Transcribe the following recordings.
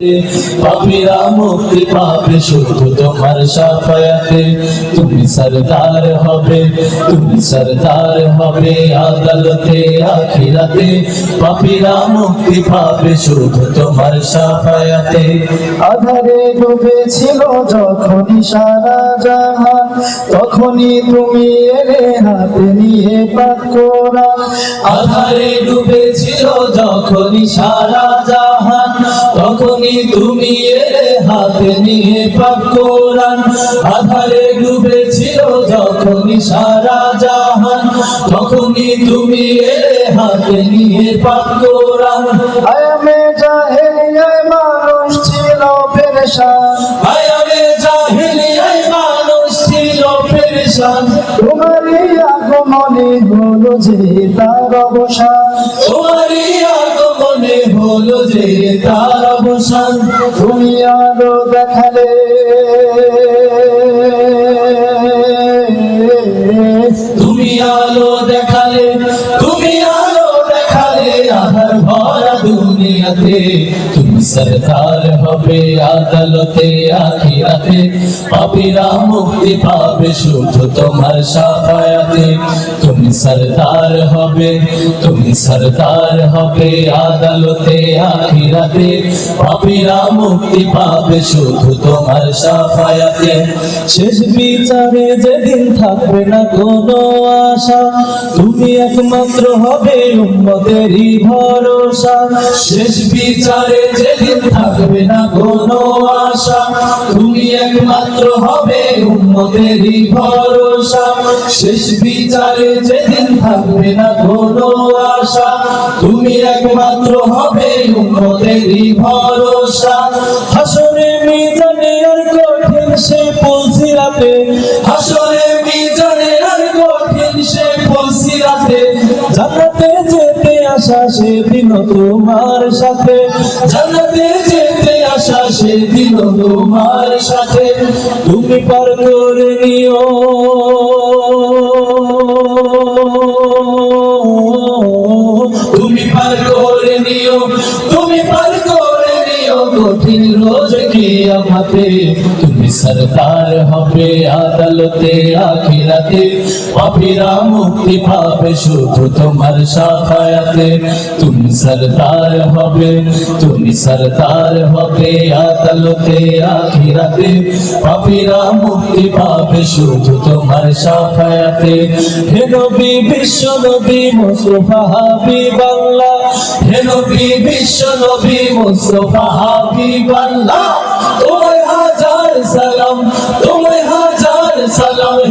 পাপিরা মুক্তি পাবে শুধু তোমার সাফায়াতে। তুমি সরদার হবে তুমি সরদার হবে আদালতে আখিরাতে। পাপিরা মুক্তি পাবে শুধু তোমার সাফায়াতে। আধারে ডুবেছিল যখনই সারা জাহান তখনই তুমি এলে হাতে নিয়ে পাক কোরআন আধারে ডুবেছিল যখনই সারা জাহান তুমি হাতে নিয়ে পাক কোরআন আধারে ডুবেছিল যখনই সারা জাহান তখনই তুমি এলে হাতে নিয়ে পাক কোরআন। আয়ামে জাহেলিয়ায় মানুষ ছিল পেরেশান। আয়ামে জাহিলিয়ায় মানুষ ছিল পেরেশান। তোমারই আগমনে হলো যে তার অবসান। তোমারই হলো যে তার অবসান, তুমি আলো দেখালে। তুমি আলো দেখালে, তুমি আলো দেখালে আমার ভরা দুনিয়াতে। সরকার হবে আদালতে, আখিরাতে। পাপীরা মুক্তি পাবে শুধু তোমার সাফায়াতে। তুমি সরদার হবে, তুমি সরদার হবে আদালতে, আখিরাতে। পাপীরা মুক্তি পাবে শুধু তোমার সাফায়াতে। শেষ বিচারে যেদিন থাকবে না কোনো আশা, তুমি একমাত্র হবে উম্মতেরই ভরসা। শেষ বিচারে যেদিন থাকবে না কোনো আশা। তুমি একমাত্র হবে উম্মতেরই ভরসা। শেষ বিচারে যেদিন থাকবে না কোনো আশা। তুমি একমাত্র হবে উম্মতেরই ভরসা। হাসরে মিজানে আর কঠিন সে পুলসিরাতে হাসরে মিজানে আর কঠিন সে পুলসিরাতে জান্নাতে যেতে আসা সেদিন তোমার সাথে। জানাতে যেতে আসা সেদিন তোমার সাথে। তুমি পার করে নিও। কঠিন রোজ কিয়ামতে তুমি সরদার হবে আদালতে, আখিরাতে। মুক্তি পাবে শুধু তোমার সাফায়াতে। তুমি সরদার হবে, তুমি হবে আদালতে, আখিরাতে। মুক্তি পাবে শুধু তোমার সাফায়াতে। হে নবী, বিশ্ব নবী হে নবী বিশ্ব নবী মুস্তফা হাবিবাল্লাহ তোমায় হাজার সালাম সালাম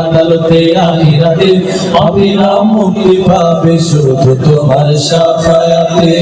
আদালতে আখিরাতে অবিরাম মুক্তি পাবে শুধু তোমার সাফায়াতে।